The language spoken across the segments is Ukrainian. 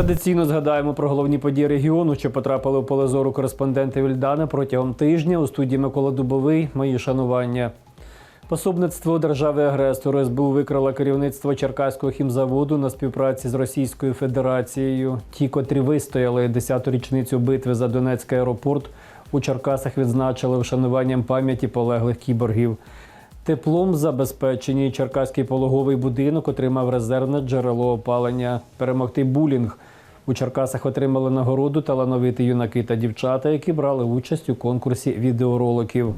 Традиційно згадаємо про головні події регіону, що потрапили в поле зору кореспондентів Ільдана протягом тижня. У студії Микола Дубовий. Мої шанування. Пособництво держави-агресору СБУ викрало керівництво Черкаського хімзаводу на співпраці з Російською Федерацією. Ті, котрі вистояли 10-ту річницю битви за Донецький аеропорт, у Черкасах відзначили вшануванням пам'яті полеглих кіборгів. Теплом забезпечені Черкаський пологовий будинок отримав резервне джерело опалення. Перемогти булінг. У Черкасах отримали нагороду талановиті юнаки та дівчата, які брали участь у конкурсі відеороликів.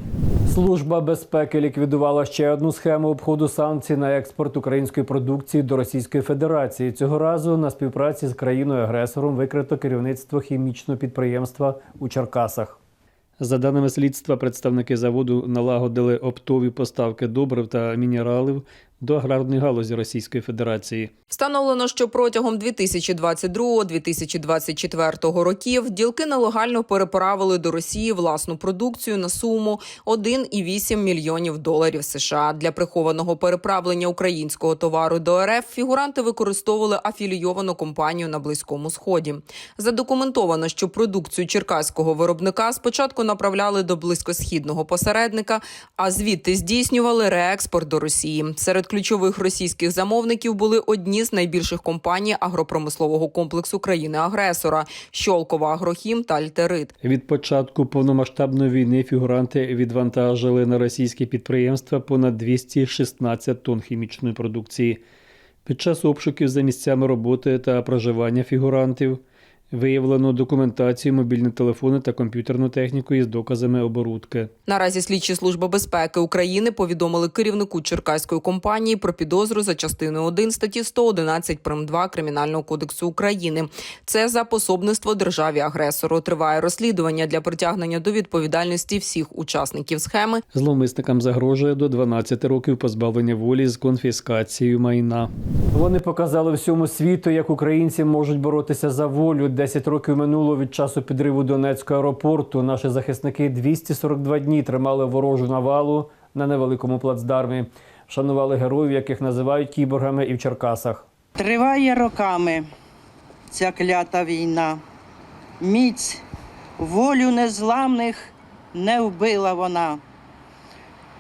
Служба безпеки ліквідувала ще одну схему обходу санкцій на експорт української продукції до Російської Федерації. Цього разу на співпраці з країною-агресором викрито керівництво хімічного підприємства у Черкасах. За даними слідства, представники заводу налагодили оптові поставки добрив та мінералів до аграрної галузі Російської Федерації. Встановлено, що протягом 2022-2024 років ділки нелегально переправили до Росії власну продукцію на суму 1,8 мільйонів доларів США. Для прихованого переправлення українського товару до РФ фігуранти використовували афілійовану компанію на Близькому Сході. Задокументовано, що продукцію черкаського виробника спочатку направляли до близькосхідного посередника, а звідти здійснювали реекспорт до Росії. Серед ключових російських замовників були одні з найбільших компаній агропромислового комплексу країни-агресора Щолкова Агрохім та Альтерит. Від початку повномасштабної війни фігуранти відвантажили на російські підприємства понад 216 тонн хімічної продукції. Під час обшуків за місцями роботи та проживання фігурантів виявлено документацію, мобільні телефони та комп'ютерну техніку із доказами оборудки. Наразі слідчі служби безпеки України повідомили керівнику черкаської компанії про підозру за частиною 1 статті 111 прим. 2 Кримінального кодексу України. Це за пособництво державі агресору. Триває розслідування для притягнення до відповідальності всіх учасників схеми. Зловмисникам загрожує до 12 років позбавлення волі з конфіскацією майна. Вони показали всьому світу, як українці можуть боротися за волю. 10 років минуло від часу підриву Донецького аеропорту. Наші захисники 242 дні тримали ворожу навалу на невеликому плацдармі. Шанували героїв, яких називають кіборгами і в Черкасах. Триває роками ця клята війна. Міць, волю незламних не вбила вона.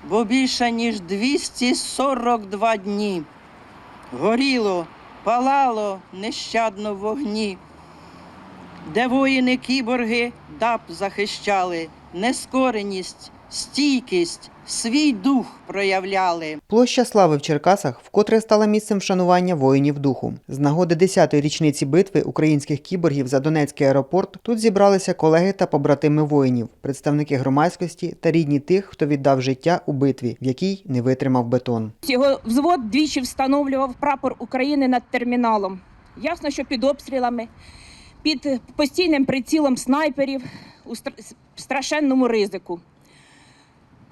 Бо більше ніж 242 дні горіло, палало нещадно вогні, де воїни кіборги даб захищали, нескореність, стійкість, свій дух проявляли. Площа Слави в Черкасах вкотре стала місцем вшанування воїнів духу. З нагоди 10-ї річниці битви українських кіборгів за Донецький аеропорт тут зібралися колеги та побратими воїнів, представники громадськості та рідні тих, хто віддав життя у битві, в якій не витримав бетон. Його взвод двічі встановлював прапор України над терміналом. Ясно, що під обстрілами, під постійним прицілом снайперів у страшенному ризику.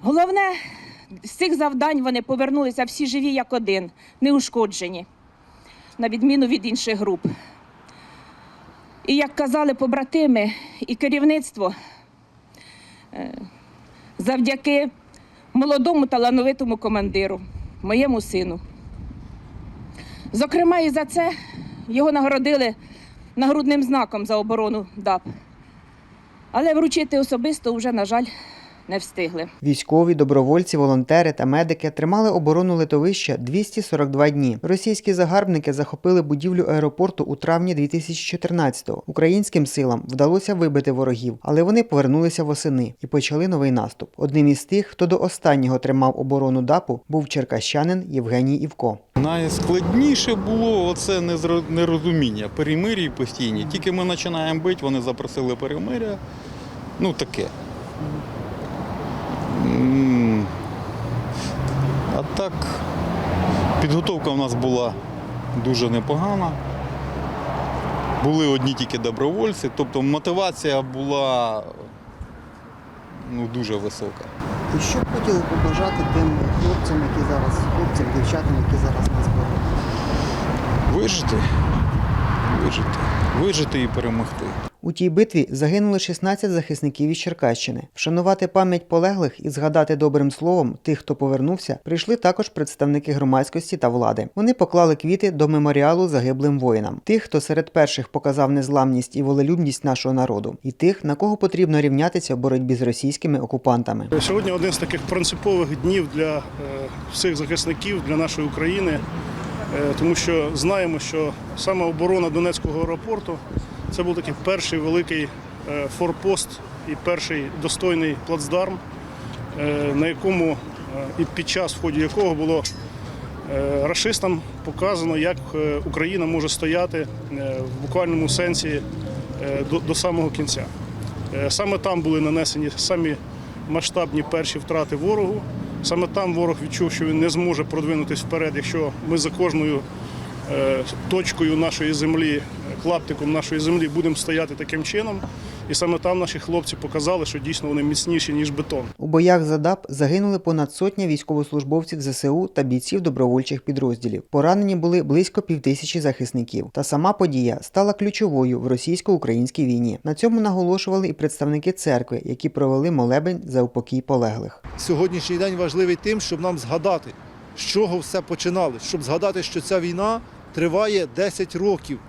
Головне, з цих завдань вони повернулися всі живі як один, неушкоджені, на відміну від інших груп. І як казали побратими і керівництво, е, завдяки молодому талановитому командиру, моєму сину. Зокрема, і за це його нагородили нагрудним знаком за оборону ДАП. Але вручити особисто вже, на жаль, не встигли. Військові, добровольці, волонтери та медики тримали оборону литовища 242 дні. Російські загарбники захопили будівлю аеропорту у травні 2014-го. Українським силам вдалося вибити ворогів, але вони повернулися восени і почали новий наступ. Одним із тих, хто до останнього тримав оборону ДАПу, був черкащанин Євгеній Івко. Найскладніше було оце нерозуміння, перемир'я постійні. Тільки ми починаємо бити, вони запросили перемиря. Ну таке. М, А так, підготовка в нас була дуже непогана. Були одні тільки добровольці, тобто мотивація була ну, дуже висока. І що б хотіли побажати тим хлопцям, які зараз, хлопцям, дівчатам, які зараз нас борють? Вижити. Вижити. вижити і перемогти. У тій битві загинули 16 захисників із Черкащини. Вшанувати пам'ять полеглих і згадати добрим словом тих, хто повернувся, прийшли також представники громадськості та влади. Вони поклали квіти до меморіалу загиблим воїнам, тих, хто серед перших показав незламність і волелюбність нашого народу, і тих, на кого потрібно рівнятися в боротьбі з російськими окупантами. Сьогодні один з таких принципових днів для е, всіх захисників, для нашої України, е, тому що знаємо, що саме оборона Донецького аеропорту це був такий перший великий е, форпост і перший достойний плацдарм, е, на якому е, і під час в ході якого було рашистам показано, як Україна може стояти в буквальному сенсі до, самого кінця. Саме там були нанесені самі масштабні перші втрати ворогу. Саме там ворог відчув, що він не зможе продвинутися вперед, якщо ми за кожною точкою нашої землі, клаптиком нашої землі будемо стояти таким чином. І саме там наші хлопці показали, що дійсно вони міцніші, ніж бетон. У боях за ДАП загинули понад сотня військовослужбовців ЗСУ та бійців добровольчих підрозділів. Поранені були близько півтисячі захисників. Та сама подія стала ключовою в російсько-українській війні. На цьому наголошували і представники церкви, які провели молебень за упокій полеглих. Сьогоднішній день важливий тим, щоб нам згадати, з чого все починалось, щоб згадати, що ця війна триває 10 років.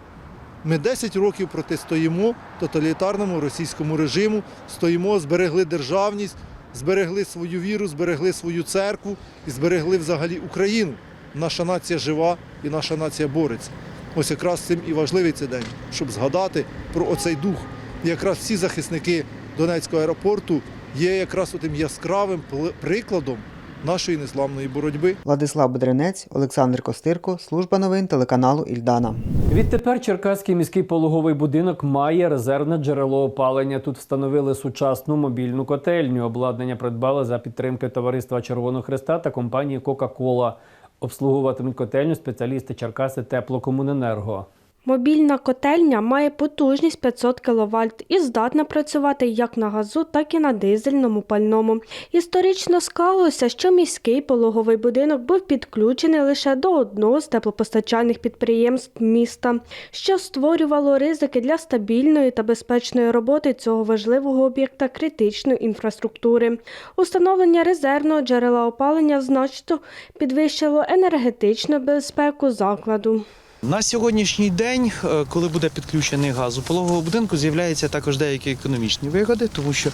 Ми 10 років протистоїмо тоталітарному російському режиму, стоїмо, зберегли державність, зберегли свою віру, зберегли свою церкву і зберегли взагалі Україну. Наша нація жива і наша нація бореться. Ось якраз цим і важливий цей день, щоб згадати про оцей дух. Якраз всі захисники Донецького аеропорту є якраз тим яскравим прикладом нашої незламної боротьби. Владислав Бедренець, Олександр Костирко, служба новин телеканалу Ільдана. Відтепер Черкаський міський пологовий будинок має резервне джерело опалення. Тут встановили сучасну мобільну котельню. Обладнання придбали за підтримки товариства Червоного Христа та компанії Кока-Кола. Обслуговуватимуть котельню спеціалісти Черкаси Теплокомуненерго. Мобільна котельня має потужність 500 кВт і здатна працювати як на газу, так і на дизельному пальному. Історично склалося, що міський пологовий будинок був підключений лише до одного з теплопостачальних підприємств міста, що створювало ризики для стабільної та безпечної роботи цього важливого об'єкта критичної інфраструктури. Установлення резервного джерела опалення значно підвищило енергетичну безпеку закладу. На сьогоднішній день, е, коли буде підключений газ у пологового будинку, з'являються також деякі економічні вигоди, тому що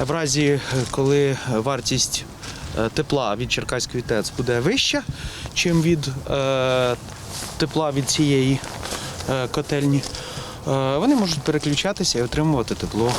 е, в разі, е, коли вартість тепла від Черкаської ТЕЦ буде вища, чим від тепла від цієї котельні, вони можуть переключатися і отримувати тепло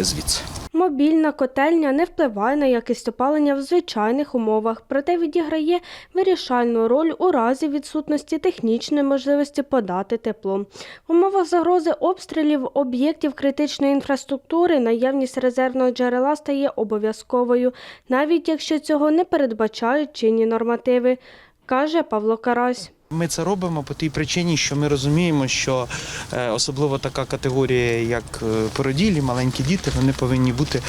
звідси. Мобільна котельня не впливає на якість опалення в звичайних умовах, проте відіграє вирішальну роль у разі відсутності технічної можливості подати тепло. В умовах загрози обстрілів об'єктів критичної інфраструктури наявність резервного джерела стає обов'язковою, навіть якщо цього не передбачають чинні нормативи, каже Павло Карась. Ми це робимо по тій причині, що ми розуміємо, що е, особливо така категорія, як е, породілі, маленькі діти, вони повинні бути е,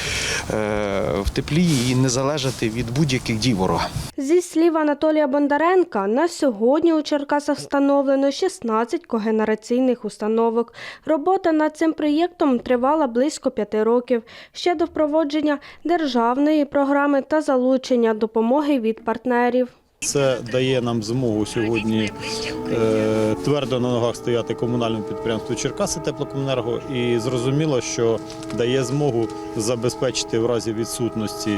в теплі і не залежати від будь-яких дій ворога. Зі слів Анатолія Бондаренка, на сьогодні у Черкасах встановлено 16 когенераційних установок. Робота над цим проєктом тривала близько п'яти років ще до впровадження державної програми та залучення допомоги від партнерів. Це дає нам змогу сьогодні е, твердо на ногах стояти комунальному підприємству Черкаси Теплокомунерго і зрозуміло, що дає змогу забезпечити в разі відсутності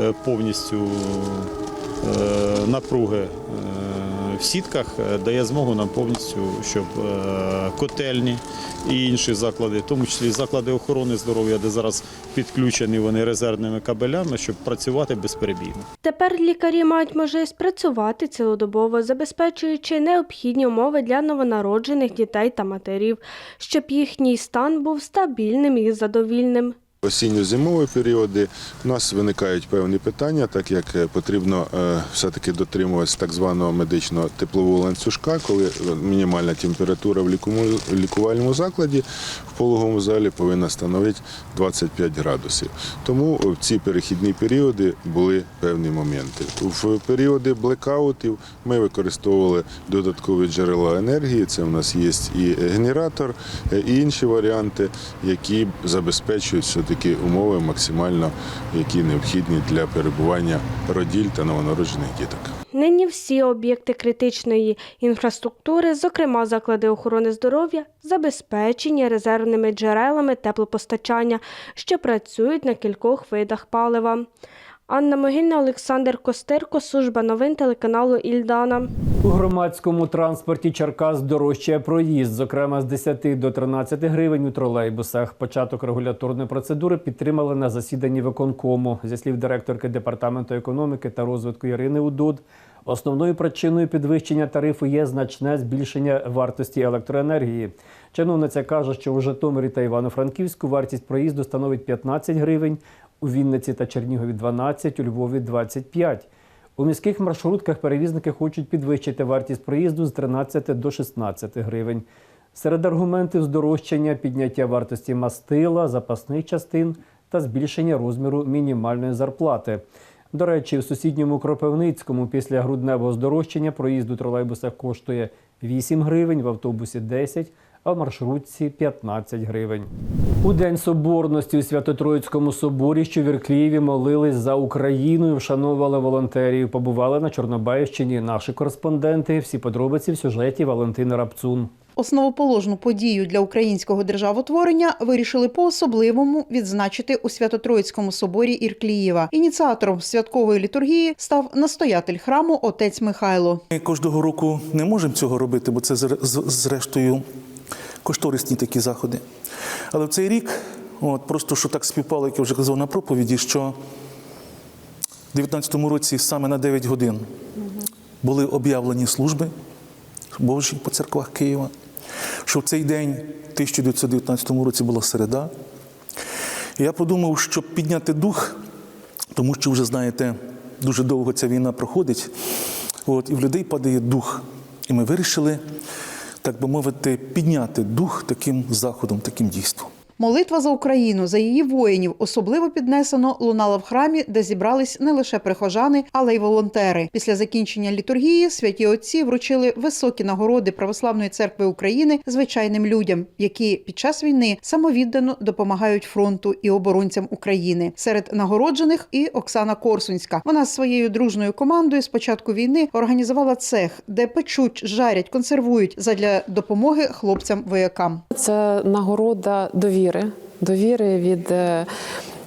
е, повністю е, напруги в сітках, е, дає змогу нам повністю, щоб е, котельні і інші заклади, в тому числі заклади охорони здоров'я, де зараз підключені вони резервними кабелями, щоб працювати безперебійно. Тепер лікарі мають можливість працювати цілодобово, забезпечуючи необхідні умови для новонароджених дітей та матерів, щоб їхній стан був стабільним і задовільним. Осінньо-зимові періоди у нас виникають певні питання, так як е, потрібно е, все-таки дотримуватися так званого медичного теплового ланцюжка, коли мінімальна температура в лікувальному закладі в пологовому залі повинна становити 25 градусів. Тому в ці перехідні періоди були певні моменти. В періоди блекаутів ми використовували додаткові джерела енергії. Це в нас є і генератор, е, і інші варіанти, які забезпечують все-таки умови максимально, які необхідні для перебування роділь та новонароджених діток. Нині всі об'єкти критичної інфраструктури, зокрема заклади охорони здоров'я, забезпечені резервними джерелами теплопостачання, що працюють на кількох видах палива. Анна Могильна, Олександр Костирко, служба новин телеканалу Ільдана. У громадському транспорті Черкас дорожчає проїзд, зокрема з 10 до 13 гривень у тролейбусах. Початок регуляторної процедури підтримали на засіданні виконкому. Зі слів директорки департаменту економіки та розвитку Ірини Удуд, основною причиною підвищення тарифу є значне збільшення вартості електроенергії. Чиновниця каже, що у Житомирі та Івано-Франківську вартість проїзду становить 15 гривень, у Вінниці та Чернігові 12, у Львові 25. У міських маршрутках перевізники хочуть підвищити вартість проїзду з 13 до 16 гривень. Серед аргументів здорожчання підняття вартості мастила, запасних частин та збільшення розміру мінімальної зарплати. До речі, в сусідньому Кропивницькому після грудневого здорожчання проїзд у тролейбусах коштує 8 гривень, в автобусі 10, а в маршрутці 15 гривень. У День Соборності у Свято-Троїцькому соборі, що в Ірклієві, молились за Україну і вшановували волонтерів. Побували на Чорнобаївщині наші кореспонденти. Всі подробиці в сюжеті Валентини Рапцун. Основоположну подію для українського державотворення вирішили по-особливому відзначити у Свято-Троїцькому соборі Ірклієва. Ініціатором святкової літургії став настоятель храму отець Михайло. Ми кожного року не можемо цього робити, бо це зре- зрештою кошторисні такі заходи. Але в цей рік, от просто що так співпало, як я вже казав на проповіді, що в 19-му році саме на 9 годин були об'явлені служби Божі по церквах Києва, що в цей день, в 1919 році, була середа. І я подумав, щоб підняти дух, тому що вже знаєте, дуже довго ця війна проходить, от, і в людей падає дух. І ми вирішили, так би мовити, підняти дух таким заходом, таким дійством. Молитва за Україну, за її воїнів особливо піднесено лунала в храмі, де зібрались не лише прихожани, але й волонтери. Після закінчення літургії святі отці вручили високі нагороди Православної церкви України звичайним людям, які під час війни самовіддано допомагають фронту і оборонцям України. Серед нагороджених і Оксана Корсунська. Вона з своєю дружною командою з початку війни організувала цех, де печуть, жарять, консервують задля допомоги хлопцям-воякам. Це нагорода довіри, довіри від, е,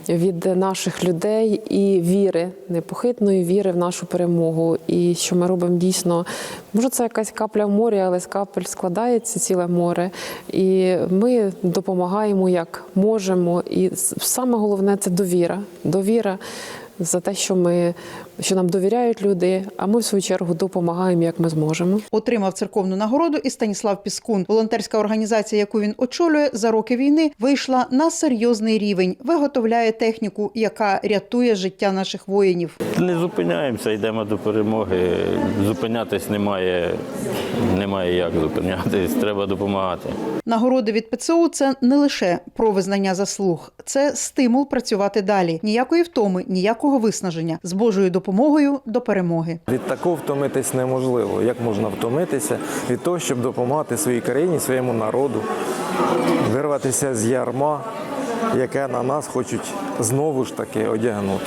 від наших людей і віри, непохитної віри в нашу перемогу. І що ми робимо дійсно, може, це якась капля в морі, але з капель складається ціле море. І ми допомагаємо як можемо. І саме головне це довіра. Довіра. За те, що ми що нам довіряють люди, а ми в свою чергу допомагаємо, як ми зможемо. Отримав церковну нагороду і Станіслав Піскун. Волонтерська організація, яку він очолює за роки війни, вийшла на серйозний рівень. Виготовляє техніку, яка рятує життя наших воїнів. Не зупиняємося, йдемо до перемоги. Зупинятись немає, немає як зупинятись, треба допомагати. Нагороди від ПЦУ це не лише про визнання заслуг, це стимул працювати далі. Ніякої втоми, ніякого виснаження з Божою допомогою до перемоги. Від такого втомитись неможливо. Як можна втомитися від того, щоб допомагати своїй країні, своєму народу, вирватися з ярма, яке на нас хочуть знову ж таки одягнути.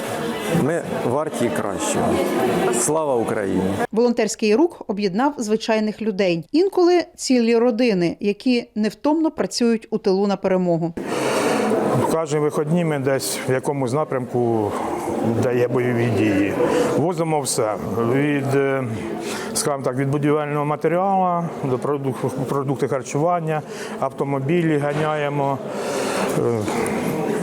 Ми варті кращого. Слава Україні! Волонтерський рух об'єднав звичайних людей. Інколи цілі родини, які невтомно працюють у тилу на перемогу. Кожні вихідні ми десь в якомусь напрямку дає бойові дії. Возимо все від, е, скажімо так, від будівельного матеріалу до продук- продукти харчування, автомобілі ганяємо.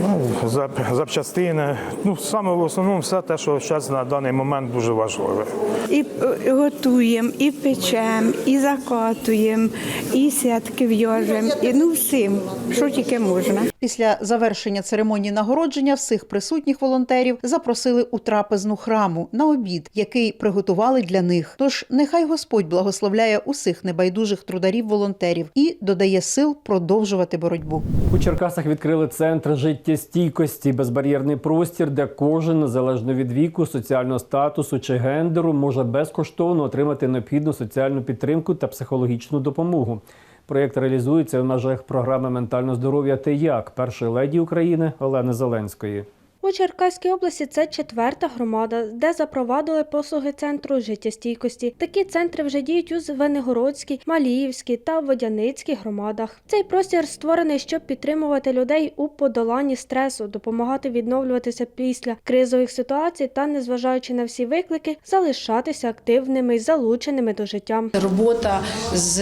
Ну, зап- запчастини. Ну, саме в основному все те, що зараз на даний момент дуже важливе. І е, готуємо, і печемо, і закатуємо, і сітки в'яжемо, і ну всім, що тільки можна. Після завершення церемонії нагородження всіх присутніх волонтерів запросили у трапезну храму на обід, який приготували для них. Тож нехай Господь благословляє усіх небайдужих трударів волонтерів і додає сил продовжувати боротьбу. У Черкасах відкрили центр життєстійкості, безбар'єрний простір, де кожен, незалежно від віку, соціального статусу чи гендеру, може безкоштовно отримати необхідну соціальну підтримку та психологічну допомогу. Проєкт реалізується в межах програми ментального здоров'я «Ти як» першої леді України Олени Зеленської. У Черкаській області це четверта громада, де запровадили послуги центру життєстійкості. Такі центри вже діють у Звенигородській, Маліївській та Водяницькій громадах. Цей простір створений, щоб підтримувати людей у подоланні стресу, допомагати відновлюватися після кризових ситуацій та, незважаючи на всі виклики, залишатися активними і залученими до життя. Робота з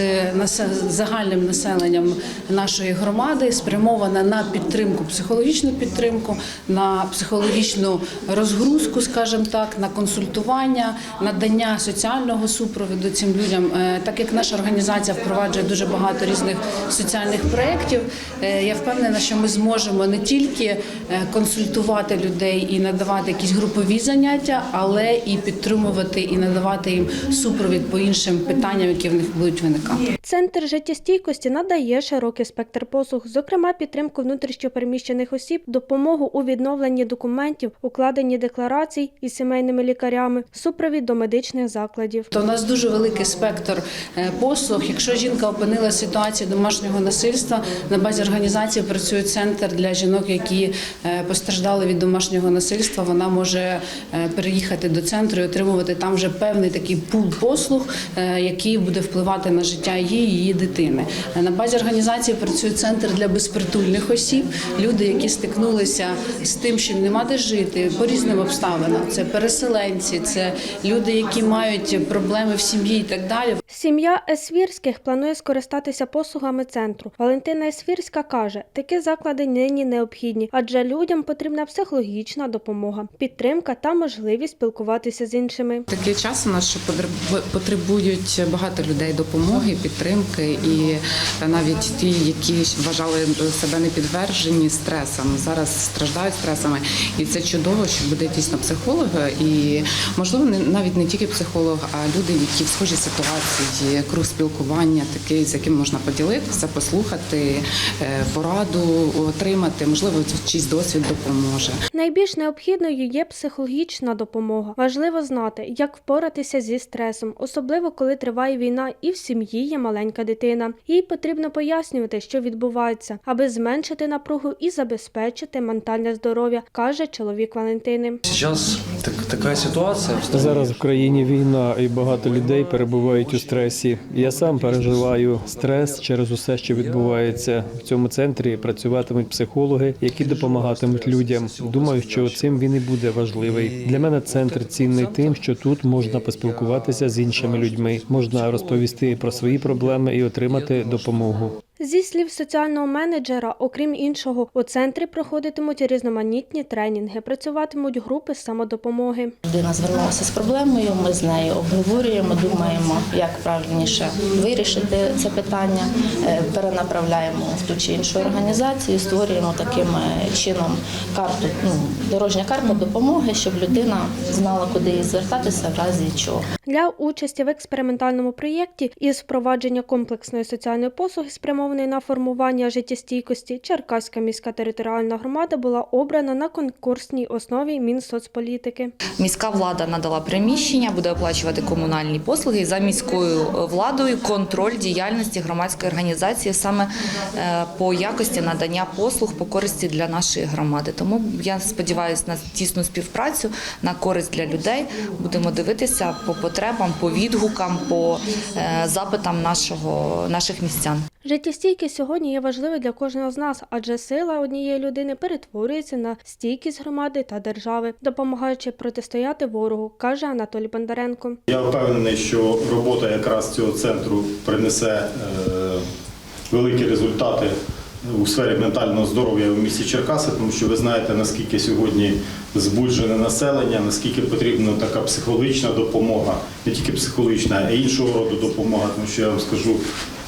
загальним населенням нашої громади спрямована на підтримку, психологічну підтримку, на психологічну розгрузку, скажімо так, на консультування, надання соціального супроводу цим людям. Е, Так як наша організація впроваджує дуже багато різних соціальних проєктів, е, я впевнена, що ми зможемо не тільки е, консультувати людей і надавати якісь групові заняття, але і підтримувати і надавати їм супровід по іншим питанням, які в них будуть виникати. Центр життєстійкості надає широкий спектр послуг, зокрема підтримку внутрішньопереміщених осіб, допомогу у відновленні документів, укладенні декларацій із сімейними лікарями, супровід до медичних закладів. То у нас дуже великий спектр е, послуг. Якщо жінка опинила ситуацію домашнього насильства, на базі організації працює центр для жінок, які е, постраждали від домашнього насильства. Вона може е, переїхати до центру і отримувати там вже певний такий пул послуг, який буде впливати на життя її і її дитини. На базі організації працює центр для безпритульних осіб, люди, які стикнулися з тим, що нема де жити по різним обставинам. Це переселенці, це люди, які мають проблеми в сім'ї і так далі. Сім'я Есвірських планує скористатися послугами центру. Валентина Есвірська каже, такі заклади нині необхідні, адже людям потрібна психологічна допомога, підтримка та можливість спілкуватися з іншими. Такий час у нас, що потребу- потребують багато людей допомоги, підтримки, і навіть ті, які вважали себе не підтверджені стресом, зараз страждають стресами. І це чудово, що буде дійсно психолог, і можливо не- навіть не тільки психолог, а люди, які в схожій ситуації, круг спілкування, такий, з яким можна поділитися, послухати, е, пораду отримати, можливо, чийсь досвід допоможе. Найбільш необхідною є психологічна допомога. Важливо знати, як впоратися зі стресом, особливо коли триває війна і в сім'ї є маленька дитина. Їй потрібно пояснювати, що відбувається, аби зменшити напругу і забезпечити ментальне здоров'я, каже чоловік Валентини. Сейчас так, такая ситуация. Зараз в країні війна і багато людей перебувають у стресі. Я сам переживаю стрес через усе, що відбувається в цьому центрі. Працюватимуть психологи, які допомагатимуть людям. Думаю, що цим він і буде важливий. Для мене центр цінний тим, що тут можна поспілкуватися з іншими людьми, можна розповісти про свої проблеми і отримати допомогу. Зі слів соціального менеджера, окрім іншого, у центрі проходитимуть різноманітні тренінги, працюватимуть групи самодопомоги. Людина звернулася з проблемою. Ми з нею обговорюємо, думаємо, як правильніше вирішити це питання. Е, Перенаправляємо в ту чи іншу організацію, створюємо таким е, чином карту, ну дорожня карта допомоги, щоб людина знала, куди їй звертатися в разі чого. Для участі в експериментальному проєкті із впровадження комплексної соціальної послуги, спрямованої на формування життєстійкості, Черкаська міська територіальна громада була обрана на конкурсній основі Мінсоцполітики. Міська влада надала приміщення, буде оплачувати комунальні послуги за міською е, владою контроль діяльності громадської організації саме е, по якості надання послуг по користі для нашої громади. Тому я сподіваюся на тісну співпрацю на користь для людей. Будемо дивитися по потребам, по відгукам, по е, запитам нашого наших містян. Життєстійкість сьогодні є важливою для кожного з нас, адже сила однієї людини перетворюється на стійкість громади та держави, допомагаючи протистояти ворогу, каже Анатолій Бондаренко. Я впевнений, що робота якраз цього центру принесе е, великі результати у сфері ментального здоров'я в місті Черкаси, тому що ви знаєте, наскільки сьогодні збуджене населення, наскільки потрібна така психологічна допомога, не тільки психологічна, а й іншого роду допомога, тому що я вам скажу.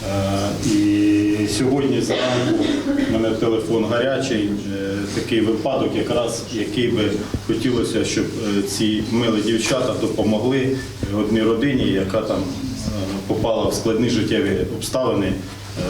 Е, І сьогодні зранку в мене телефон гарячий, е, такий випадок, якраз який би хотілося, щоб е, ці милі дівчата допомогли одній родині, яка там попала в складні життєві обставини,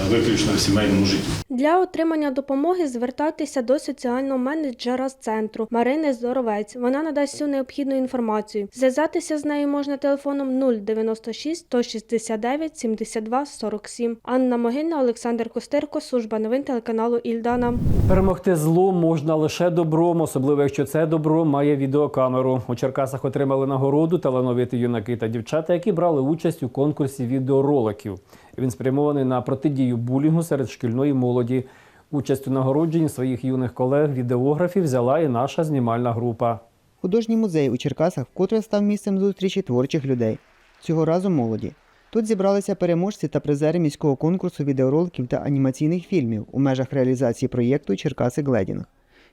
виключно в сімейному житті. Для отримання допомоги звертайтеся до соціального менеджера з центру Марини Здоровець. Вона надасть всю необхідну інформацію. Зв'язатися з нею можна телефоном 096 169 72 47. Анна Могильна, Олександр Костирко, служба новин телеканалу Ільдана. Перемогти зло можна лише добром, особливо якщо це добро має відеокамеру. У Черкасах отримали нагороду талановиті юнаки та дівчата, які брали участь у конкурсі відеороликів. Він спрямований на протидію булінгу серед шкільної молоді. Участь у нагородженні своїх юних колег-відеографів взяла і наша знімальна група. Художній музей у Черкасах вкотре став місцем зустрічі творчих людей. Цього разу молоді. Тут зібралися переможці та призери міського конкурсу відеороликів та анімаційних фільмів у межах реалізації проєкту Черкаси Гледінг.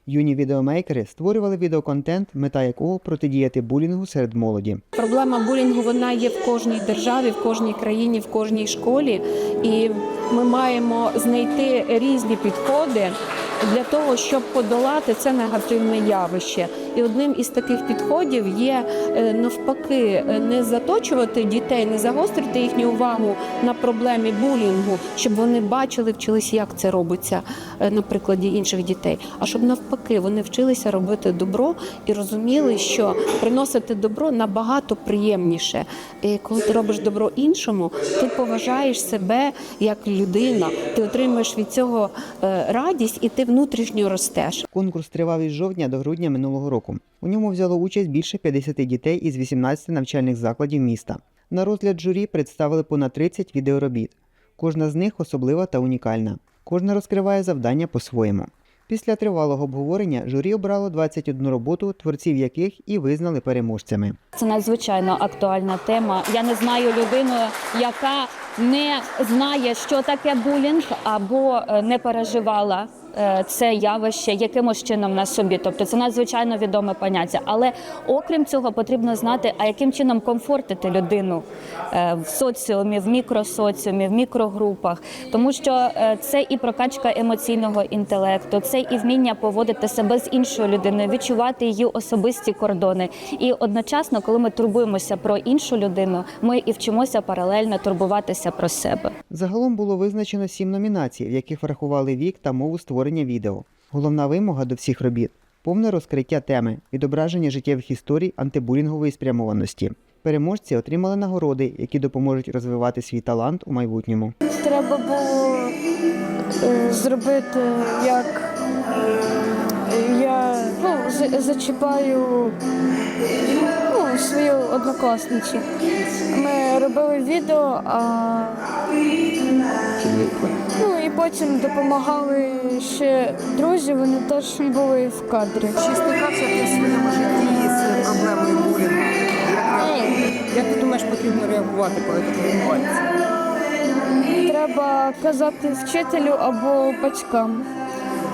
Юні відеомейкери створювали відеоконтент, мета якого протидіяти булінгу серед молоді. Проблема булінгу вона є в кожній державі, в кожній країні, в кожній школі, і ми маємо знайти різні підходи для того, щоб подолати це негативне явище. І одним із таких підходів є е, навпаки е, не заточувати дітей, не загострити їхню увагу на проблемі булінгу, щоб вони бачили, вчилися, як це робиться е, на прикладі інших дітей. А щоб навпаки вони вчилися робити добро і розуміли, що приносити добро набагато приємніше. І коли ти робиш добро іншому, ти поважаєш себе як людина, ти отримуєш від цього радість, і ти внутрішньо ростеш. Конкурс тривав із жовтня до грудня минулого року. У ньому взяло участь більше 50 дітей із 18 навчальних закладів міста. На розгляд журі представили понад 30 відеоробіт. Кожна з них особлива та унікальна. Кожна розкриває завдання по-своєму. Після тривалого обговорення журі обрало 21 роботу, творців яких і визнали переможцями. Це надзвичайно актуальна тема. Я не знаю людину, яка не знає, що таке булінг, або е, не переживала це явище якимось чином на собі. Тобто це надзвичайно відоме поняття. Але окрім цього, потрібно знати, а яким чином комфортити людину е, в соціумі, в мікросоціумі, в мікрогрупах, тому що е, це і прокачка емоційного інтелекту, це і вміння поводити себе з іншою людиною, відчувати її особисті кордони. І одночасно, коли ми турбуємося про іншу людину, ми і вчимося паралельно турбуватися про себе. Загалом було визначено сім номінацій, в яких врахували вік та мову створення відео. Головна вимога до всіх робіт повне розкриття теми, відображення життєвих історій антибулінгової спрямованості. Переможці отримали нагороди, які допоможуть розвивати свій талант у майбутньому. Треба було е, зробити, як я ну, зачіпаю свою однокласницю. Ми робили відео, а ну, і потім допомагали ще друзі, вони теж були в кадрі. Чи стикався ти в своєму житті з проблемою булінгу? Як, як ти думаєш, потрібно реагувати, коли таке відбувається? Треба казати вчителю або батькам.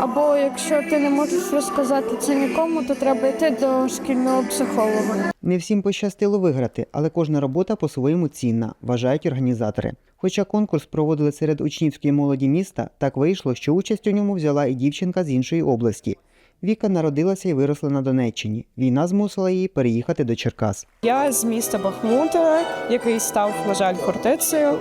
Або якщо ти не можеш розказати це нікому, то треба йти до шкільного психолога. Не всім пощастило виграти, але кожна робота по-своєму цінна, вважають організатори. Хоча конкурс проводили серед учнівської молоді міста, так вийшло, що участь у ньому взяла і дівчинка з іншої області. Віка народилася і виросла на Донеччині. Війна змусила її переїхати до Черкас. Я з міста Бахмута, який став, на жаль, фортецею.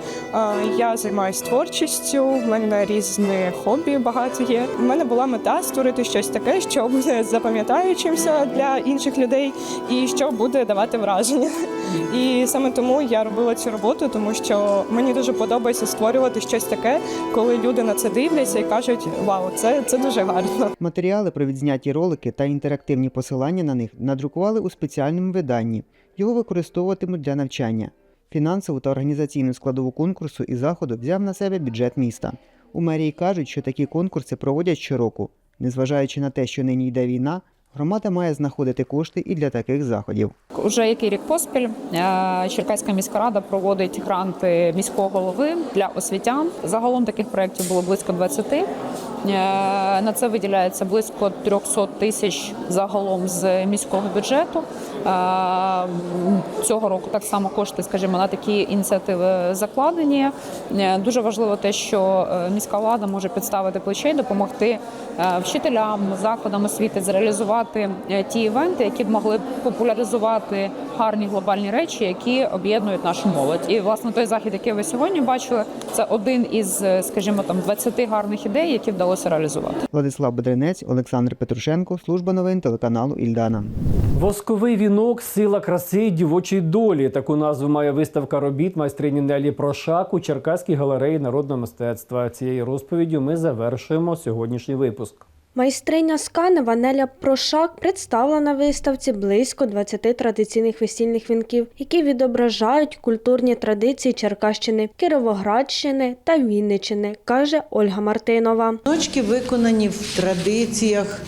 Я займаюся творчістю, в мене різні хобі багато є. У мене була мета створити щось таке, що буде запам'ятаючимся для інших людей і що буде давати враження. І саме тому я робила цю роботу, тому що мені дуже подобається створювати щось таке, коли люди на це дивляться і кажуть: Вау, це, це дуже гарно. Матеріали про відзняті ролики та інтерактивні посилання на них надрукували у спеціальному виданні. Його використовуватимуть для навчання. Фінансову та організаційну складову конкурсу і заходу взяв на себе бюджет міста. У мерії кажуть, що такі конкурси проводять щороку. Незважаючи на те, що нині йде війна, громада має знаходити кошти і для таких заходів. Уже який рік поспіль е, Черкаська міська рада проводить гранти міського голови для освітян. Загалом таких проєктів було близько 20. Е, На це виділяється близько 300 тисяч загалом з міського бюджету. Е, Цього року так само кошти, скажімо, на такі ініціативи закладені. Е, Дуже важливо те, що міська влада може підставити плече і допомогти вчителям, закладам освіти зреалізувати ті івенти, які б могли популяризувати гарні глобальні речі, які об'єднують нашу молодь. І власне той захід, який ви сьогодні бачили, це один із, скажімо, там 20 гарних ідей, які вдалося реалізувати. Владислав Бедренець, Олександр Петрушенко, служба новин телеканалу Ільдана. Восковий вінок, сила краси дівочій дівочої долі. Таку назву має виставка робіт майстрині Нелі Прошак у Черкаській галереї народного мистецтва. Цією розповіддю ми завершуємо сьогоднішній випуск. Майстриня з Канева Неля Прошак представила на виставці близько 20 традиційних весільних вінків, які відображають культурні традиції Черкащини, Кіровоградщини та Вінничини, каже Ольга Мартинова. Віночки виконані в традиціях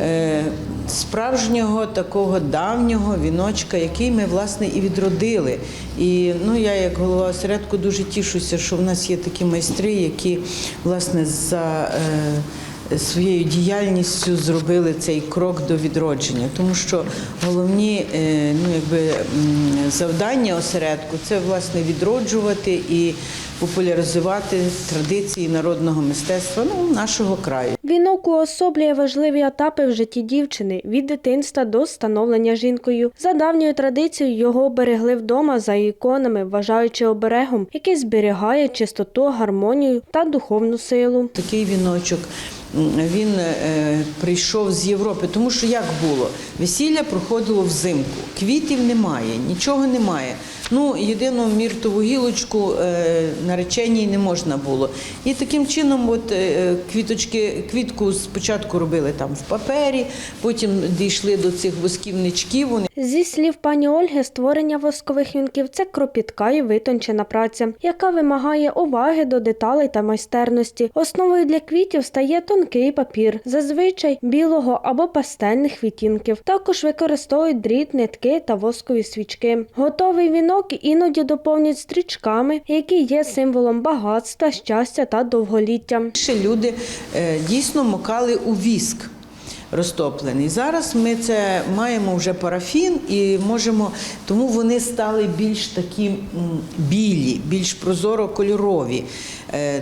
е, справжнього такого давнього віночка, який ми власне і відродили. І ну я як голова осередку дуже тішуся, що в нас є такі майстри, які власне за е, своєю діяльністю зробили цей крок до відродження, тому що головні е, ну, якби, завдання осередку це власне відроджувати і популяризувати традиції народного мистецтва ну, нашого краю. Вінок уособлює важливі етапи в житті дівчини від дитинства до становлення жінкою. За давньою традицією його берегли вдома за іконами, вважаючи оберегом, який зберігає чистоту, гармонію та духовну силу. Такий віночок він е, прийшов з Європи, тому що як було? Весілля проходило взимку, квітів немає, нічого немає. Ну, єдину міртову гілочку е, нареченій не можна було. І таким чином, от е, квіточки, квітку спочатку робили там в папері, потім дійшли до цих восківничків. Зі слів пані Ольги, створення воскових вінків це кропітка і витончена праця, яка вимагає уваги до деталей та майстерності. Основою для квітів стає тонкий папір, зазвичай білого або пастельних відтінків. Також використовують дріт, нитки та воскові свічки. Готовий вінок іноді доповнюють стрічками, які є символом багатства, щастя та довголіття. ще люди е, дійсно макали у віск. Розтоплений. Зараз ми це маємо вже парафін і можемо, тому вони стали більш такі білі, більш прозоро-кольорові. Е,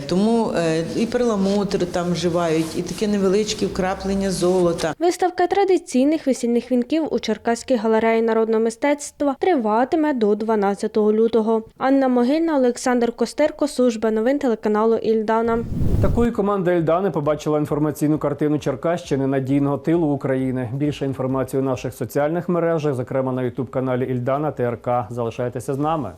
Тому е, і перламутр там вживають, і таке невеличке вкраплення золота. Виставка традиційних весільних вінків у Черкаській галереї народного мистецтва триватиме до 12 лютого. Анна Могильна, Олександр Костерко, служба новин телеканалу Ільдана. Такою команда Ельдани побачила інформаційну картину Черкащини надійного тилу України. Більше інформації у наших соціальних мережах, зокрема на Ютуб каналі Ільдана ТРК. Залишайтеся з нами.